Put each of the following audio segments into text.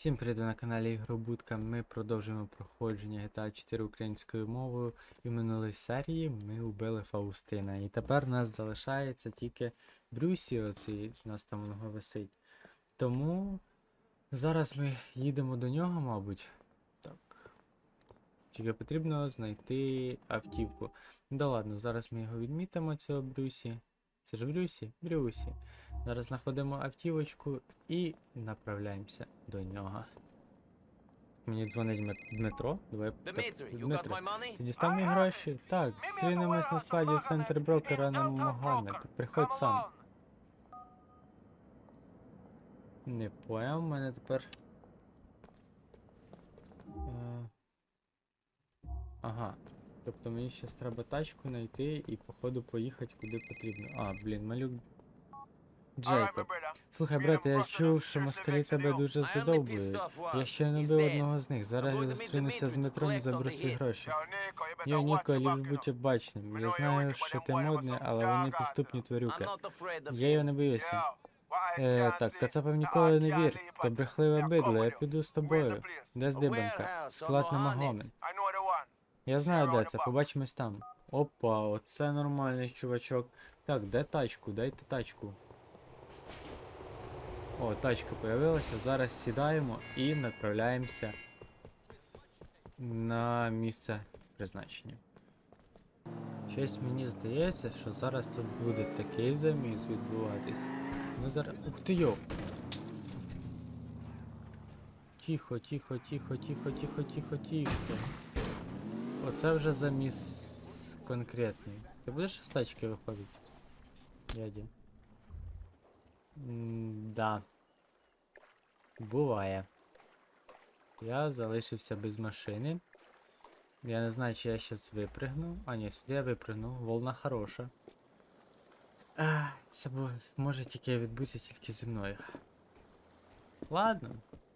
Всім привіт на каналі Ігробудка. Ми продовжуємо проходження GTA 4 українською мовою. І в минулій серії ми вбили Фаустина. І тепер у нас залишається тільки Брюсі, оцей у нас там воно висить. Тому зараз ми їдемо до нього, мабуть. Так. Тільки потрібно знайти автівку. Да ладно, зараз ми його відмітимо, цього Брюсі. Це ж Брюсі? Брюсі. Зараз знаходимо автівочку і направляємося до нього. Мені дзвонить Дмитро. Давай money? Ти дістав мої гроші? Так, зустрінемось на складі в центрі брокера на Могане. Так приходь сам. Не поняв, в мене тепер. Е, Ага. Тобто мені ще треба тачку знайти і походу поїхати куди потрібно. А, блін, малюк. Джейкоб. Слухай, брате, я чув, що москалі тебе дуже задовбують. Я ще не бив одного з них. Зараз я зустрінуся з Дмитром і заберу свої гроші. Йо, Ніко, любить бути обачним. Я знаю, що ти модний, але вони підступні тварюки. Я його не боюся. Е, так, Кацапам ніколи не вір. То брехливе бидло, я піду з тобою. Де здибанка? Склад на Магомен. Я знаю, де це, побачимось там. Опа, оце нормальний чувачок. Так, де тачку? Дайте тачку. О, тачка появилася. Зараз сідаємо і направляємося на місце призначення. Щось мені здається, що зараз тут буде такий заміс відбуватись. Ми зараз. Ух ти йо! Тихо, тихо, тихо, тихо, тихо, тихо, тихо. Оце вже заміс конкретний. Ти будеш з тачки виходити? Дядя. Да. Буває. Я залишився без машини. Я не знаю, чи я щас випригну. А, ні, сюди я випригну. Волна хороша. А, це може тільки відбутися тільки зі мною. Ладно,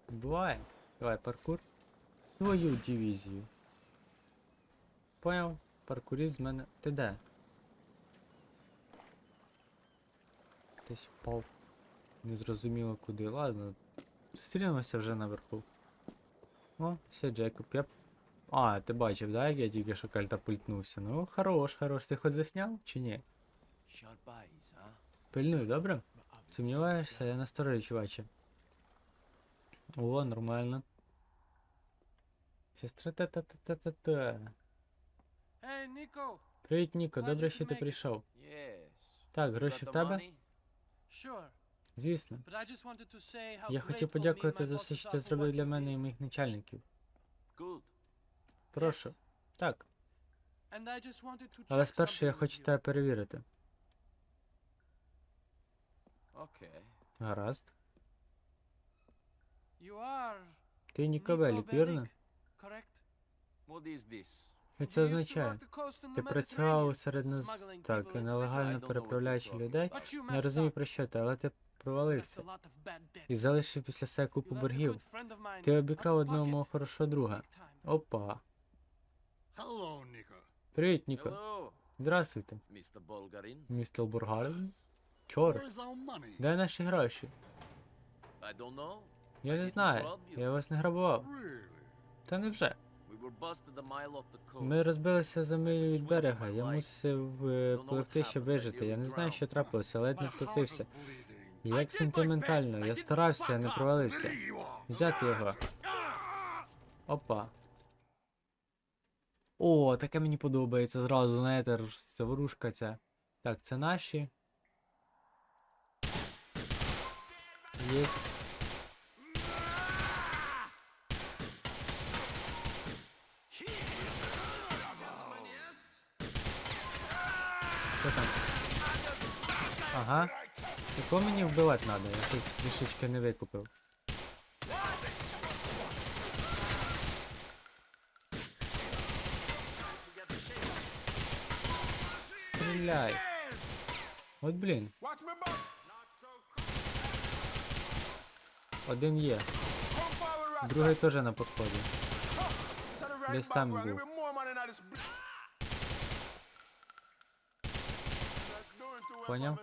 буває. Давай, паркур. Твою дивізію. Поняв? Паркуріст з мене. Ти де? Десь впав. Незрозуміло куди. Ладно. Зустрінемося вже наверху. О, все, Джейкоб, я. А, ти бачив, да, як я тільки що кальтапультнувся? Ну, хорош, хорош. Ти хоч засняв чи ні? Пильнуй, добре? Сумніваєшся, я насторожі, чуваче. О, нормально. Сестра та та та та та та. Привіт, Ніко, добре, що ти прийшов. Так, гроші в тебе? Звісно. Я хотів подякувати за все, що ти зробив для мене і моїх начальників. Прошу. Так, але спершу я хочу тебе перевірити. Гаразд. You are Ти Ніко Белік, вірно? Що це означає? Ти працював серед нас так, нелегально переправляючи людей. Не розумію про що ти, але ти провалився. І залишив після себе купу боргів. Ти обікрав одного мого хорошого друга. Опа. Привіт, Ніко. Здравствуйте. Містер Бургар. Чорт. Де наші гроші? Я не знаю. Я вас не грабував. Та невже? Ми розбилися за милю від берега. Я мусив е, пливти, щоб вижити. Я не знаю, що трапилося, ледь не втопився. Як сентиментально, я старався, я не провалився. Взяти його. Опа. О, таке мені подобається зразу, знаєте, заворушка ця. Так, це наші. Єсть. Ага. Якого мені вбивати треба? Я щось трішечки не викупив. Стріляй. От блін. Один є. Другий теж на підході. Десь там був. Give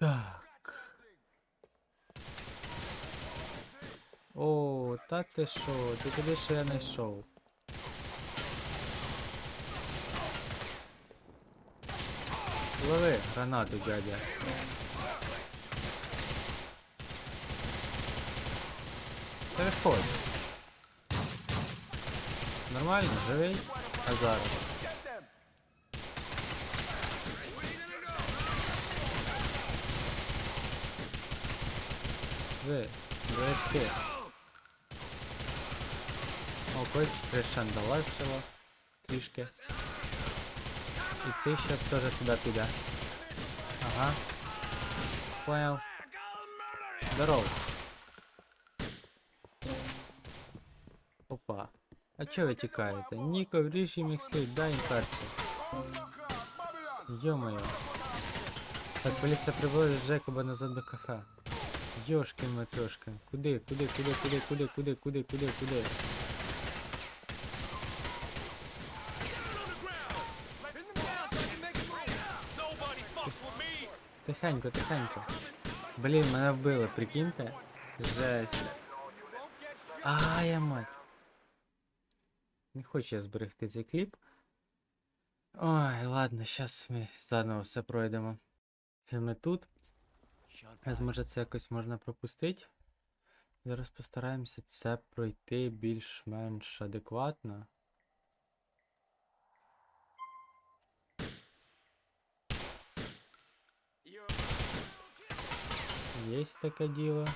Так. О, та ти що, ти куди ще я не йшов? Лови гранату, дядя. Та виходь. Нормально, живий? А зараз. Get them. Ви, дурачки. О, когось пришандаласило трішки. І цей щас теж туди піде. Ага. Понял. Здоров. Опа. А чого ви тікаєте? Ніко, вріж їм їх слід, дай їм перці. Babylon. Йо-моє. Так, поліція приводить Джекоба назад до кафе. Йошкин матрешкин. Куди, куди, куди, куди, куди, куди, куди, куди, куди? Тихенько, тихенько. Блін, мене вбили, прикиньте. Жесть. А, я мать. Не хочу я зберегти цей кліп. Ой, ладно, зараз ми заново все пройдемо. Це ми тут. Зараз, може це якось можна пропустити. Зараз постараємося це пройти більш-менш адекватно. Есть таке діло.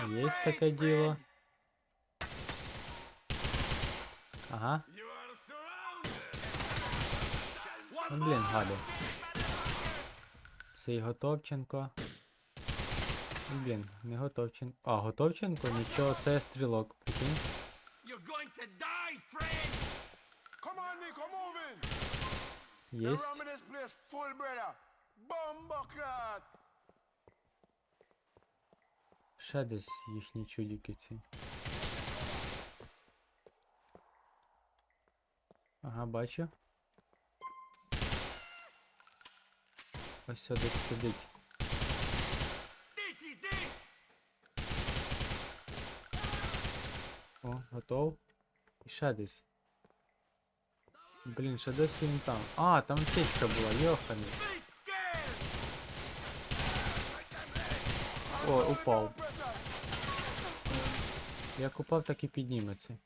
Есть таке діло. Ага. Ну, блін, гади. Цей Готовченко. Ну, блін, не Готовченко. А, Готовченко? Нічого, це стрілок, прикинь. Єсть. Ще десь їхні чудики ці. Ага, бачу. Ось сюди сидить. О, готов. І ще десь. Блін, ще досі він там. А, там птичка була, йоханий. О, упав. Як упав, так і підніметься.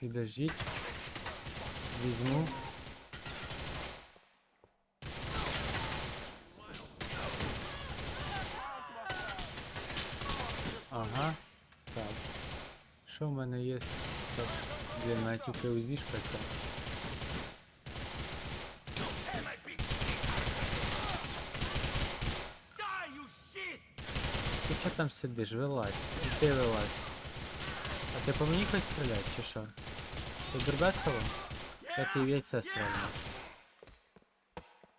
Підождіть. Візьму. Ага. Так. Що в мене є? Блін, мене тільки узішка ця. Ти що там сидиш? Вилазь. І ти вилазь. А ти по мені хоч стріляти, чи що? Дербексело? Так і яйце стрельне.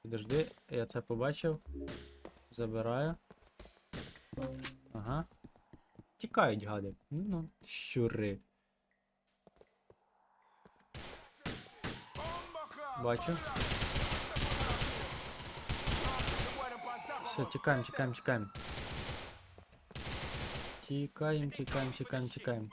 Підожди, я це побачив. Забираю. Ага. Тікають, гади. Ну ну, щури. Бачу. Все, тікаємо, тікаємо, тікаємо. Тікаємо, тікаємо, тікаємо, тікаємо.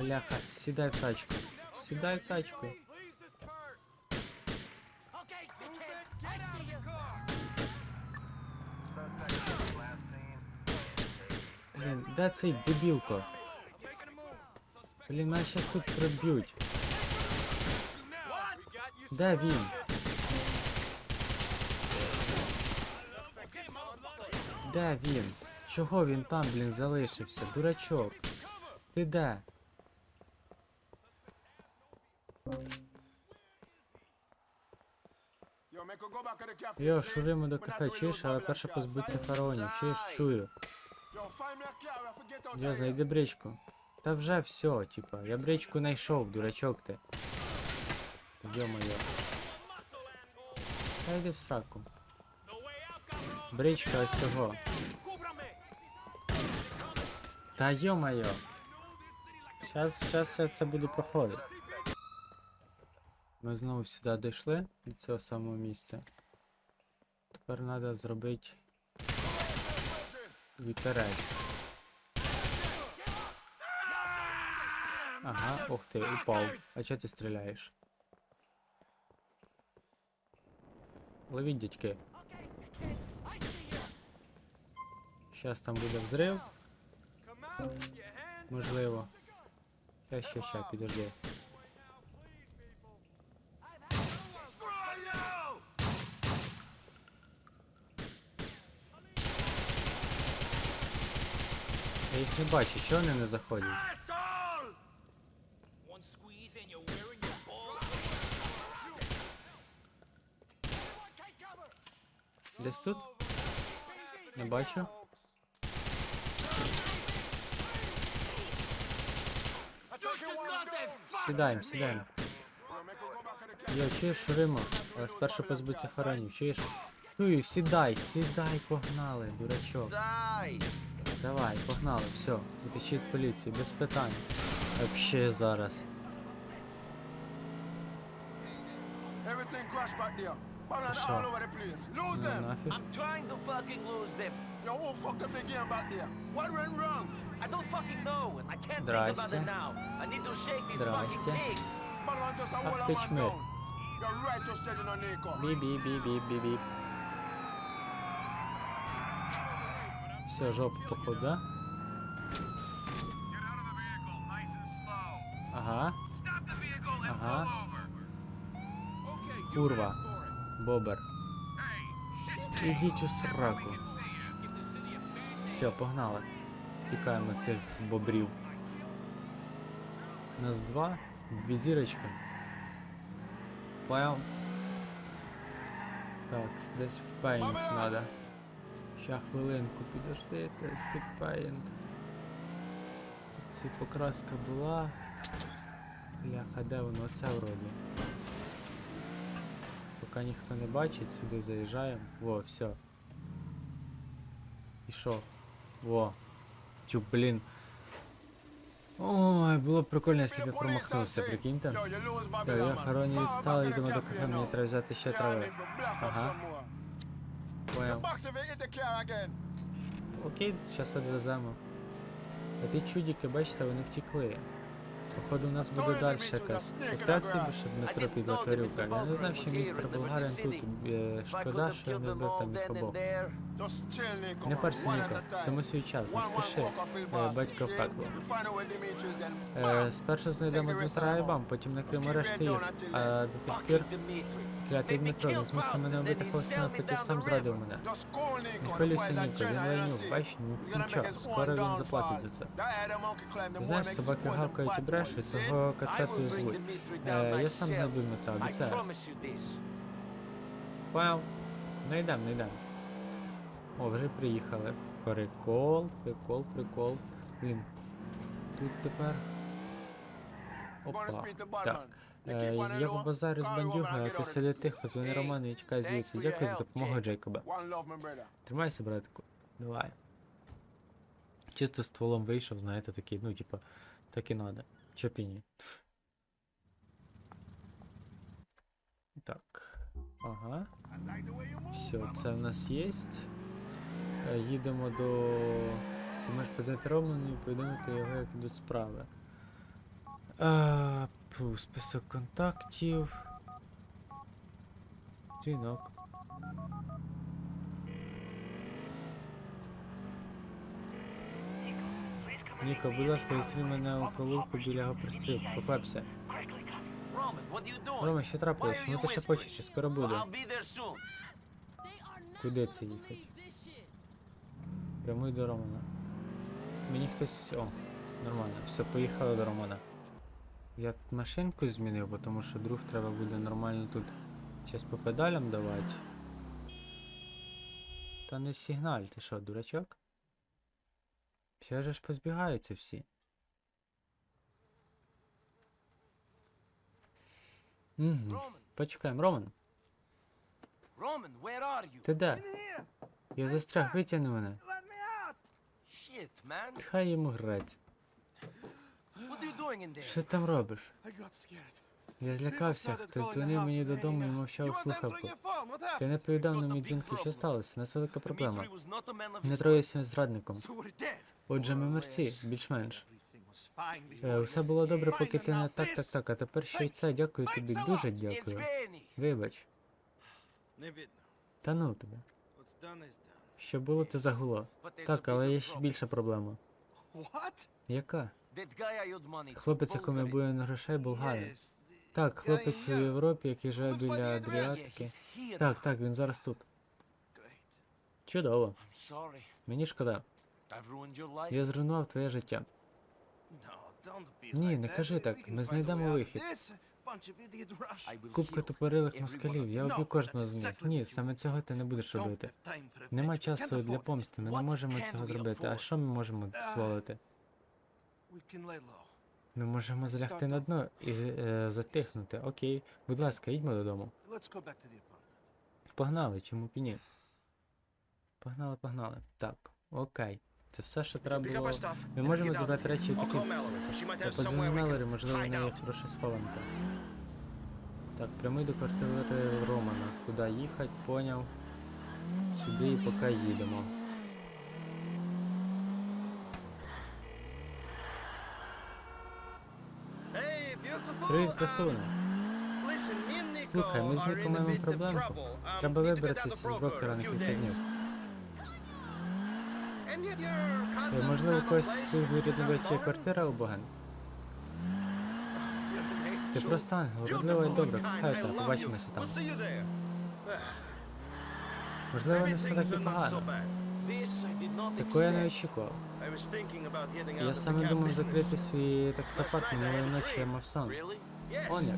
Бляха, сідай в тачку. Сідай в тачку. Блін, де цей дебілко? Блін, мене щас тут приб'ють. Де він? Де він? Чого він там, блін, залишився? Дурачок. Ти де? Йо, see? шуримо до Ми кафе, на той чуєш, road але Babylon перше clot, позбудься side? фараонів. Чуєш, чую. Yo, find me a car, I forget out Йо, there. знайди бричку. Та вже все, типа, я бричку знайшов, дурачок ти. Йо-моє. Та йди в сраку. Бричка ось цього. Та йо-моє. Щас, щас я це буду проходити. Ми знову сюди дійшли до цього самого місця. Тепер треба зробити вітерець. Ага, ух ти, упав. А чого ти стріляєш? Ловіть, дядьки. Щас там буде взрив. Можливо. Ща, ща, ща, підожди. Я їх не бачу, чого вони не заходять? Десь тут? Не бачу. Сідаємо, сідаємо. Йо, чуєш, Рима? Але спершу позбудься фаранів, чуєш? Чую, сідай, сідай, погнали, дурачок. Side! Давай, погнали, все, утечі від поліції, без питань. Вообще зараз. Everything crashed back there. Ballon For sure. all over the place. Lose Ну, them. нафіг. I'm trying to fucking lose them. Yo, who fucked up the game back there? What went wrong? I don't fucking know, and I can't think about Здрасте. it now. I need to shake these fucking Здрасте. pigs. Ballon just a Ах whole ти man чмир. down. You're right, you're steady on Nico. Бі-бі-бі-бі-бі-бі. Все, жопу походу, да? Ага. Ага. Курва. Бобер. Ідіть у сраку. Все, погнали. Пікаємо цих бобрів. Нас два. Дві зірочки. Понял? Так, десь в пейнт надо. Ща хвилинку підожди, тести пейнт. Ці покраска була. Бляха, де воно? Оце вроді. Поки ніхто не бачить, сюди заїжджаємо. Во, все. Пішов. Во. Тю, блін. Ой, було б прикольно, якщо б я промахнувся, прикиньте. Так, я man. хороні відстали, йдемо до кафе, мені треба взяти ще трави. Ага. Понял. Окей, зараз відвеземо. А ті чудики, бачите, вони втекли. Походу, у нас буде далі якась. більше I Дмитро підла тварюка. Я не знав, що містер Болгарин тут. Е, Шкода, що я не вбив там їх обох. Не парся, Ніко, всьому свій час, не спіши. Е. Батько See? пекло. Е, Спершу знайдемо Дмитра і бам, потім накриємо решти їх. А до тих пір. Клятий Дмитро, kill він змусив мене вбити Фаустина, потім сам зрадив мене. Не хвилюйся, Ніко, він China, you бач, ні- He's gonna make нічого, скоро він заплатить за це. Them Знаєш, собаки гавкають і брешуть, I кацетою звуть. Е, я сам знайду Дмитра, обіцяю. Понял? Не йдем, не йдем. О, вже приїхали. Прикол, прикол, прикол. Блін. Тут тепер. Опа. Так. Е, я low. базарю з бандюгою, а ти сиди тихо, дзвони Роману і thanks звідси. Дякую за допомогу, brother. Тримайся, братику. Давай. Чисто стволом вийшов, знаєте, такий, ну, типа, так і надо. Чопіні. Так. Ага. Все, це в нас є. Їдемо до. Ти можеш позвонити Роману і повідомити його, як ідуть справи. А, пу, список контактів. Дзвінок. Ніко, будь ласка, відстрій мене у провулку біля його пристрілку. Doing? Рома, що трапилось? Ну ти ще почеш, скоро буде. Куди це їхати? Прямуй до Романа. Мені хтось. О, нормально. Все, поїхали до Романа. Я тут машинку змінив, тому що друг треба буде нормально тут зараз по педалям давати. Та не сигналь, ти що, дурачок? Все ж позбігаються всі. Угу. Почекаємо, Роман. Roman, where are you? Ти де? Я застряг, витягни мене. Хай йому грець. Що ти там робиш? Я злякався, хтось дзвонив мені додому і мовчав слухавку. Ти не повідав на мій дзвінки, що сталося? У нас велика проблема. Не троївся зрадником. Отже, ми мерці, більш-менш. Е, Все було добре, поки ти не так, так, так. А тепер ще й це. Дякую тобі, дуже дякую. Вибач. Та ну тебе. Що було, те загуло. Так, але є ще більша проблема. Яка? Хлопець, якому Bulgari. на грошей, болгарин. Так, хлопець у Європі, який живе біля Адріатики. Так, так, він зараз тут. Чудово. Мені шкода. Я зруйнував твоє життя. Ні, не кажи так. Ми знайдемо вихід. Купка тупорилих москалів. Я вб'ю кожного з них. Ні, саме цього ти не будеш робити. Нема часу для помсти. Ми не можемо цього зробити. А що ми можемо дозволити? Ми можемо залягти на дно і е, затихнути. Окей, будь ласка, їдьмо додому. Погнали, чому б і ні? Погнали, погнали. Так, окей. Це все, що треба було. Ми можемо забрати речі такі. Я Мелорі, можливо, в неї є хороша схованка. Так, прямий до квартири Романа. Куди їхати, поняв. Сюди і поки їдемо. Привіт, Nico Слухай, ми з Ніком маємо. Um, Треба вибратися з брокера на кілька днів. Е, Можливо, когось з твоїх without є квартира у Боген? Ти просто ангел, вродлива і добра, кохаю тебе, побачимося там. Можливо, не все так і погано. Bad. This I did not Такого я не очікував. I was thinking about getting out Я саме думав закрити свій таксопарк минулої ночі, я мав? Yes. Он як?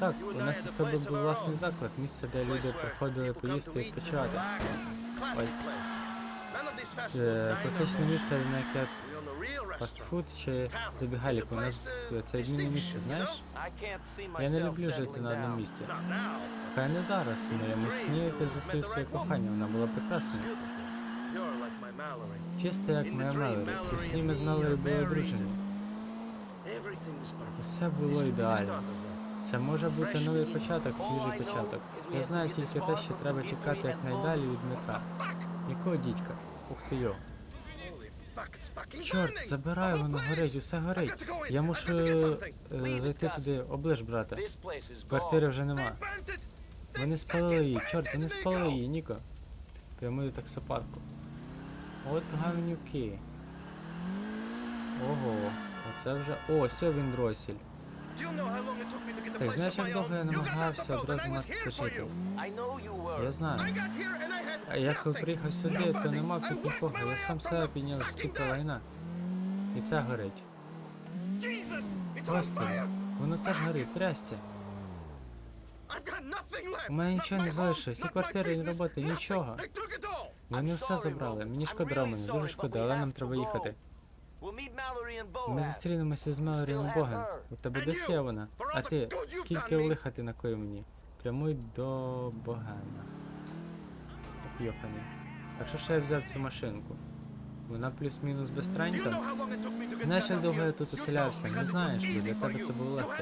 Так, у нас із a тобою був власний заклад, місце, де люди приходили поїсти і відпочивати. Ой. Е, diner Класичне місце, на яке фастфуд чи Tavern. забігалік. У нас uh, це відмінне місце, знаєш? Я не люблю жити на одному місці. Хай не зараз, у моєму сні ти зустрів своє кохання, вона була прекрасною. Чисто як моя Мелорі. У сні ми з me Мелорі були perfect. Усе було ідеально. Це може бути новий початок, свіжий початок. Я знаю тільки те, що треба тікати якнайдалі від. Дмитра. Якого дідька? Ух ти йо. Чорт, забирай, воно горить, усе горить. Я мушу something. е, зайти туди, оближ, брате. Квартири вже нема. Вони спалили її, чорт, вони спалили її, Ніко. Прямуй до таксопарку. От гавнюки. Ого, оце вже. О, все він дросіль. Так, знаєш, як довго я намагався одразу were. Я знаю. А я коли приїхав сюди, то не мав тут нікого, я сам себе підняв з купи лайна. І це горить. Господи, воно теж горить, трясся. У мене нічого не залишилось, ні квартири, ні роботи, нічого. Took. Вони все забрали. Мені шкода, sorry, дуже шкода, але нам треба їхати. Ми зустрінемося з Мелорі still Боген. У тебе є вона. А ти, скільки лиха ти накоїв мені? Прямуй до Богена. Оп'йоханий. А що ж я взяв цю машинку? Вона плюс-мінус безстранька? Знаєш, як довго я тут оселявся? Не знаєш, для тебе це було легко.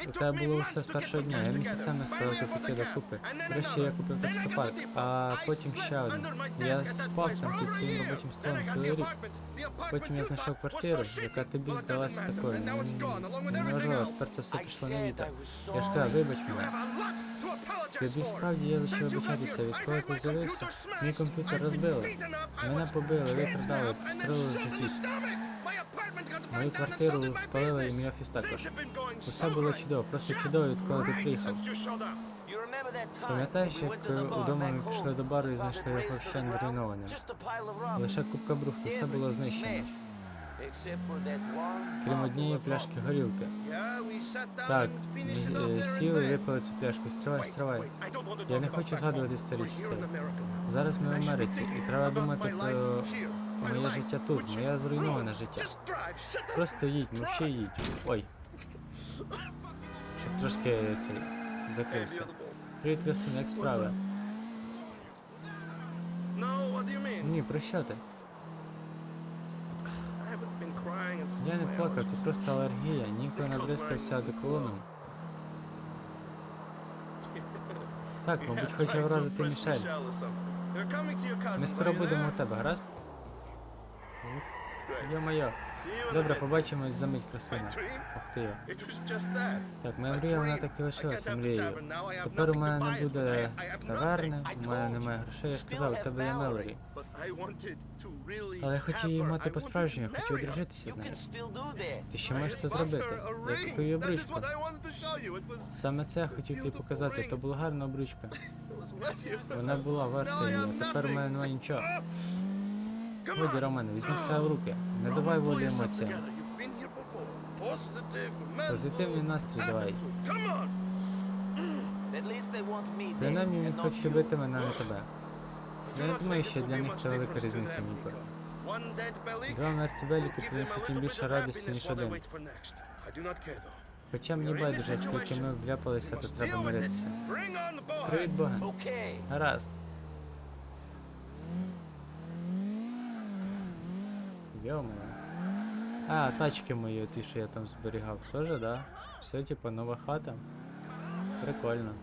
had it all from day one. It У took тебе me було months все з to get першого some дня, cash я together. місяцями Finally, ставив I bought копійки the cab. докупи. And then Врешті я another. купив Then I got таксопарк, the depot. а I потім slept ще один. under my Я desk at that спав place там for під over a своїм year. робочим Then I столом got цілий the рік. apartment. The apartment Потім я you знайшов thought was квартиру, so яка shitty. тобі Well, it здалася doesn't matter. такою. And now it's gone, along with Не everything важливо, else. тепер це все I пішло на said вітер. I was Я ж кажу, sorry. вибач You мене. have a lot to apologize Тобі for. справді є за що Since you got вибачатися, here, відколи I've ти had my з'явився. computer smashed, Мій комп'ютер I've been розбили. beaten up, I Мене was побили, kidnapped викрадали, and then підстрелили в shot in the живіт. stomach. My apartment got Мою burned down and so квартиру did my спалили і business. мій офіс також. Things have been going Усе so було great. Чудово, просто чудово, відколи ти приїхав. Пам'ятаєш, як е, удома ми пішли до бару і знайшли його ще ground? зруйнованим? Лише купка брухту, все було знищено. Крім однієї пляшки горілки. Так, е, сіли випили цю пляшку. Стривай, стривай. Я не хочу згадувати старі часи. Зараз ми в Америці, і треба думати про моє життя тут, моє зруйноване життя. Просто їдь, мовчи і їдь. Ой трошки цей закрився. Привіт, красуня, як справи? Ні, про що ти? Я не плакав, це просто алергія, ніби надрискався до колону. Так, мабуть, хоче вразити Мішель. Ми скоро будемо у тебе, гаразд? Йо-моє. Добре, побачимось за мить красуня. Ух ти. Так, моя мрія, вона так і лишилася мрією. Тепер у мене не буде таверни, у мене немає грошей, я сказав, у тебе є Мелорі. Але я хотів її мати по-справжньому, хотів одружитися з нею. Ти ще можеш це зробити. Я купив їй обручку. Саме це я хотів тобі показати, то була гарна обручка. Вона була варта її, тепер у мене немає нічого. Годі, Романе, візьми себе в руки. Не давай волі емоціям. Позитивний настрій давай. At least they want me dead Принаймні він хоче бити мене, а не тебе. Я не думаю, що для них це велика різниця, Ніко. Два мертві беліки принесуть їм більше радості, ніж один. Хоча мені байдуже, скільки ми вляпалися, то треба миритися. Привіт, Боге. Okay. Гаразд. Йома. А, тачки мої, ті, що я там зберігав, теж, да? Все, типа, нова хата. Прикольно.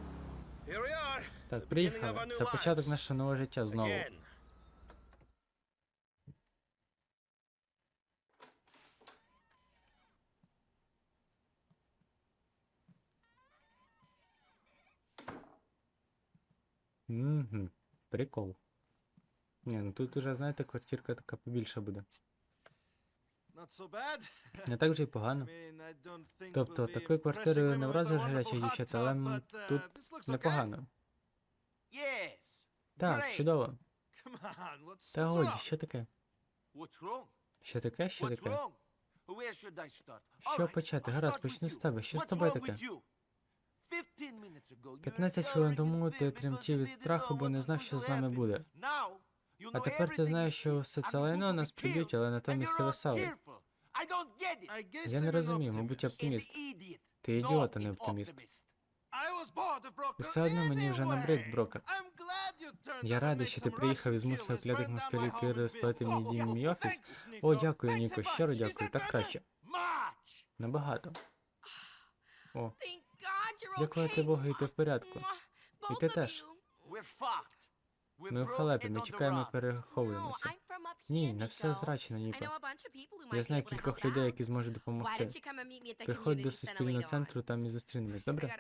Так, приїхали. Це початок нашого нового життя знову. Угу. Прикол. Ні, ну тут уже, знаєте, квартирка така побільша буде. Не так вже й погано. Тобто такою квартирою не вразиш гарячих дівчат, але тут непогано. Так, чудово. Та годі, що таке? Що таке, що таке? Що почати? Гаразд, почну з тебе. Що з тобою таке? 15 minutes ago you 15 were хвилин тому ти тремтів від страху, бо не знав, що з нами буде. А тепер ти знаєш, що все це лайно нас приб'ють, але натомість ти веселий. Я не розумію, мабуть, оптиміст. Ти ідіот, а не оптиміст. все одно мені вже набрид, Брокер. Я радий, що ти приїхав і змусив клятих москалів Кири спалити мій дім і мій офіс. О, дякую, Ніко, щиро дякую, так краще. Набагато. О, дякувати. Богу, і ти в порядку. І ти теж. Ми в broke халепі, ми тікаємо і переховуємося. Ні, не все Nico. втрачено, Ніко. Я знаю кількох людей, які зможуть допомогти. Приходь до суспільного центру, там і зустрінемось, добре?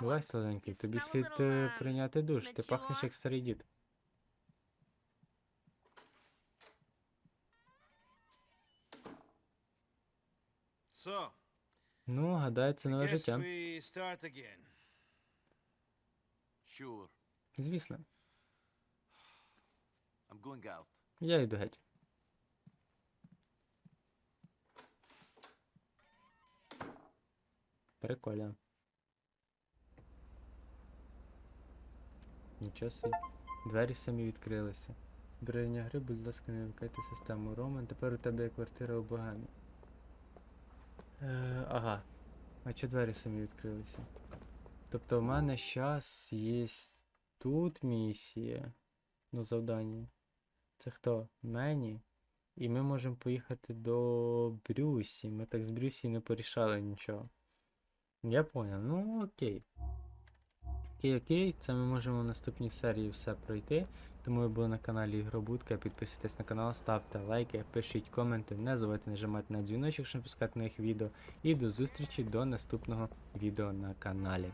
Бувай, сладенький, тобі слід е, um, прийняти душ, ти пахнеш як старий дід. Ну, гадаю, це нове життя. Sure. Звісно. I'm going out. Я йду геть. Прикольно. Нічого собі. Двері самі відкрилися. Брання гри, будь ласка, не вмикайте систему. Роман, тепер у тебе є квартира у Богамі. Е, ага. А чи двері самі відкрилися? Тобто в мене зараз є тут місія. Ну, завдання. Це хто? Мені. І ми можемо поїхати до Брюсі. Ми так з Брюсі не порішали нічого. Я поняв. Ну окей. Окей, окей, це ми можемо в наступній серії все пройти. Тому ви були на каналі Ігробудка. Підписуйтесь на канал, ставте лайки, пишіть коменти, не забувайте нажимати на дзвіночок, щоб не пускати нових відео. І до зустрічі до наступного відео на каналі.